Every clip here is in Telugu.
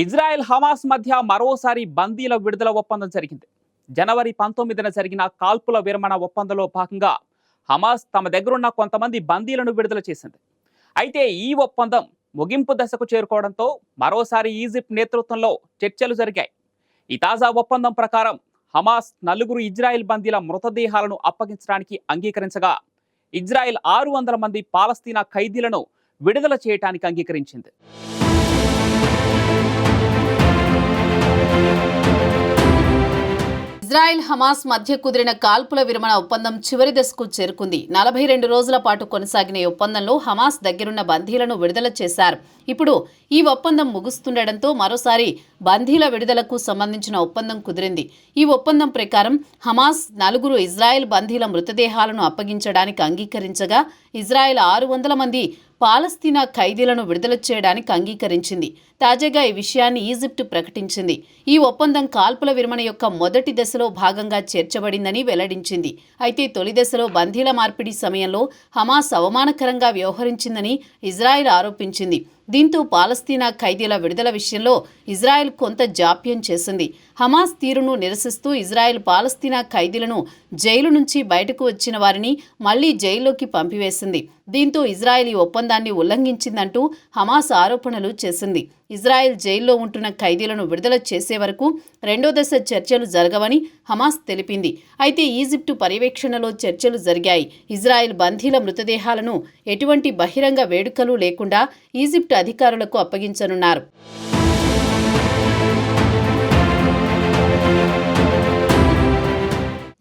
ఇజ్రాయెల్ హమాస్ మధ్య మరోసారి బందీల విడుదల ఒప్పందం జరిగింది. జనవరి పంతొమ్మిదిన జరిగిన కాల్పుల విరమణ ఒప్పందంలో భాగంగా హమాస్ తమ దగ్గరున్న కొంతమంది బందీలను విడుదల చేసింది. అయితే ఈ ఒప్పందం ముగింపు దశకు చేరుకోవడంతో మరోసారి ఈజిప్ట్ నేతృత్వంలో చర్చలు జరిగాయి. ఈ తాజా ఒప్పందం ప్రకారం హమాస్ నలుగురు ఇజ్రాయెల్ బందీల మృతదేహాలను అప్పగించడానికి అంగీకరించగా ఇజ్రాయెల్ ఆరు వందల మంది పాలస్తీనా ఖైదీలను విడుదల చేయడానికి అంగీకరించింది. ఇజ్రాయెల్ హమాస్ మధ్య కుదిరిన కాల్పుల విరమణ ఒప్పందం చివరి దశకు చేరుకుంది. నలభై రెండు రోజుల పాటు కొనసాగిన ఈ ఒప్పందంలో హమాస్ దగ్గరున్న బందీలను విడుదల చేశారు. ఇప్పుడు ఈ ఒప్పందం ముగుస్తుండటంతో మరోసారి బందీల విడుదలకు సంబంధించిన ఒప్పందం కుదిరింది. ఈ ఒప్పందం ప్రకారం హమాస్ నలుగురు ఇజ్రాయెల్ బందీల మృతదేహాలను అప్పగించడానికి అంగీకరించగా ఇజ్రాయెల్ ఆరు వందల మంది పాలస్తీనా ఖైదీలను విడుదల చేయడానికి అంగీకరించింది. తాజాగా ఈ విషయాన్ని ఈజిప్ట్ ప్రకటించింది. ఈ ఒప్పందం కాల్పుల విరమణ యొక్క మొదటి దశలో భాగంగా చేర్చబడిందని వెల్లడించింది. అయితే తొలి దశలో బందీల మార్పిడి సమయంలో హమాస్ అవమానకరంగా వ్యవహరించిందని ఇజ్రాయెల్ ఆరోపించింది. దీంతో పాలస్తీనా ఖైదీల విడుదల విషయంలో ఇజ్రాయెల్ కొంత జాప్యం చేసింది. హమాస్ తీరును నిరసిస్తూ ఇజ్రాయెల్ పాలస్తీనా ఖైదీలను జైలు నుంచి బయటకు వచ్చిన వారిని మళ్ళీ జైల్లోకి పంపివేసింది. దీంతో ఇజ్రాయెల్ ఈ ఒప్పందాన్ని ఉల్లంఘించిందంటూ హమాస్ ఆరోపణలు చేసింది. ఇజ్రాయెల్ జైల్లో ఉంటున్న ఖైదీలను విడుదల చేసే వరకు రెండో దశ చర్చలు జరగవని హమాస్ తెలిపింది. అయితే ఈజిప్టు పర్యవేక్షణలో చర్చలు జరిగాయి. ఇజ్రాయెల్ బందీల మృతదేహాలను ఎటువంటి బహిరంగ వేడుకలు లేకుండా ఈజిప్టు అధికారులకు అప్పగించనున్నారు.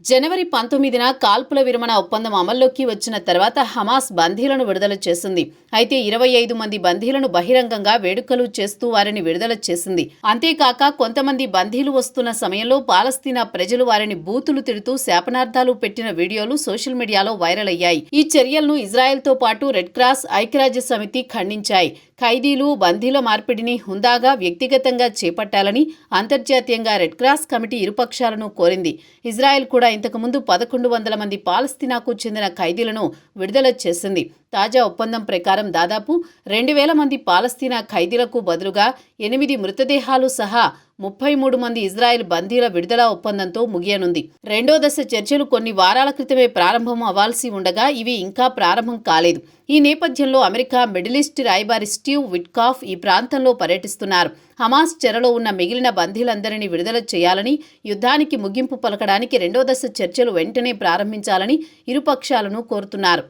జనవరి పంతొమ్మిదిన కాల్పుల విరమణ ఒప్పందం అమల్లోకి వచ్చిన తర్వాత హమాస్ బందీలను విడుదల చేసింది. అయితే ఇరవై ఐదు మంది బందీలను బహిరంగంగా వేడుకలు చేస్తూ వారిని విడుదల చేసింది. అంతేకాక కొంతమంది బందీలు వస్తున్న సమయంలో పాలస్తీనా ప్రజలు వారిని బూతులు తిడుతూ శాపనార్థాలు పెట్టిన వీడియోలు సోషల్ మీడియాలో వైరల్ అయ్యాయి. ఈ చర్యలను ఇజ్రాయెల్తో పాటు రెడ్ క్రాస్ ఐక్యరాజ్య సమితి ఖండించాయి. ఖైదీలు బందీల మార్పిడిని హుందాగా వ్యక్తిగతంగా చేపట్టాలని అంతర్జాతీయంగా రెడ్ క్రాస్ కమిటీ ఇరుపక్షాలను కోరింది. ఇజ్రాయెల్ కూడా ఇంతకుముందు పదకొండు వందల మంది పాలస్తీనాకు చెందిన ఖైదీలను విడుదల చేసింది. తాజా ఒప్పందం ప్రకారం దాదాపు రెండు వేల మంది పాలస్తీనా ఖైదీలకు బదులుగా ఎనిమిది మృతదేహాలు సహా ముప్పై మూడు మంది ఇజ్రాయెల్ బందీల విడుదల ఒప్పందంతో ముగియనుంది. రెండో దశ చర్చలు కొన్ని వారాల క్రితమే ప్రారంభం అవ్వాల్సి ఉండగా ఇవి ఇంకా ప్రారంభం కాలేదు. ఈ నేపథ్యంలో అమెరికా మిడిల్ ఈస్ట్ రాయబారి స్టీవ్ విట్కాఫ్ ఈ ప్రాంతంలో పర్యటిస్తున్నారు. హమాస్ చెరలో ఉన్న మిగిలిన బందీలందరినీ విడుదల చేయాలని యుద్ధానికి ముగింపు పలకడానికి రెండో దశ చర్చలు వెంటనే ప్రారంభించాలని ఇరుపక్షాలను కోరుతున్నారు.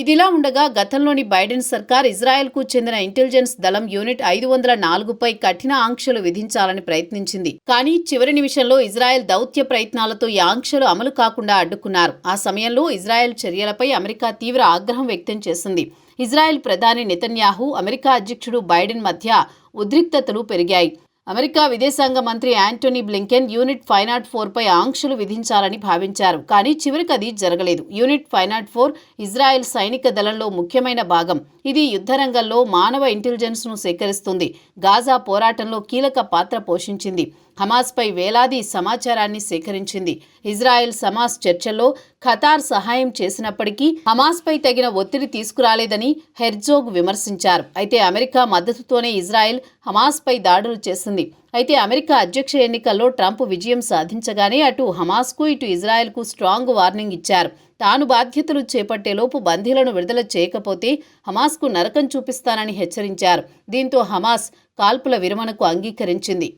ఇదిలా ఉండగా గతంలోని బైడెన్ సర్కార్ ఇజ్రాయెల్కు చెందిన ఇంటెలిజెన్స్ దళం యూనిట్ ఐదు వందల నాలుగుపై కఠిన ఆంక్షలు విధించాలని ప్రయత్నించింది. కానీ చివరి నిమిషంలో ఇజ్రాయెల్ దౌత్య ప్రయత్నాలతో ఈ ఆంక్షలు అమలు కాకుండా అడ్డుకున్నారు. ఆ సమయంలో ఇజ్రాయెల్ చర్యలపై అమెరికా తీవ్ర ఆగ్రహం వ్యక్తం చేసింది. ఇజ్రాయెల్ ప్రధాని నెతన్యాహు అమెరికా అధ్యక్షుడు బైడెన్ మధ్య ఉద్రిక్తతలు పెరిగాయి. అమెరికా విదేశాంగ మంత్రి Antony Blinken unit five nought four పై ఆంక్షలు విధించాలని భావించారు. కానీ చివరికి అది జరగలేదు. Unit five nought four Israel సైనిక దళంలో ముఖ్యమైన భాగం. ఇది యుద్ధరంగంలో మానవ ఇంటెలిజెన్స్ను సేకరిస్తుంది. గాజా పోరాటంలో కీలక పాత్ర పోషించింది. హమాస్పై వేలాది సమాచారాన్ని సేకరించింది. ఇజ్రాయెల్ సమాస్ చర్చల్లో ఖతార్ సహాయం చేసినప్పటికీ హమాస్పై తగిన ఒత్తిడి తీసుకురాలేదని హెర్జోగ్ విమర్శించారు. అయితే అమెరికా మద్దతుతోనే ఇజ్రాయెల్ హమాస్పై దాడులు చేసింది. అయితే అమెరికా అధ్యక్ష ఎన్నికల్లో ట్రంప్ విజయం సాధించగానే అటు హమాస్కు ఇటు ఇజ్రాయెల్కు స్ట్రాంగ్ వార్నింగ్ ఇచ్చారు. తాను బాధ్యతలు చేపట్టేలోపు బందీలను విడుదల చేయకపోతే హమాస్కు నరకం చూపిస్తానని హెచ్చరించారు. దీంతో హమాస్ కాల్పుల విరమణకు అంగీకరించింది.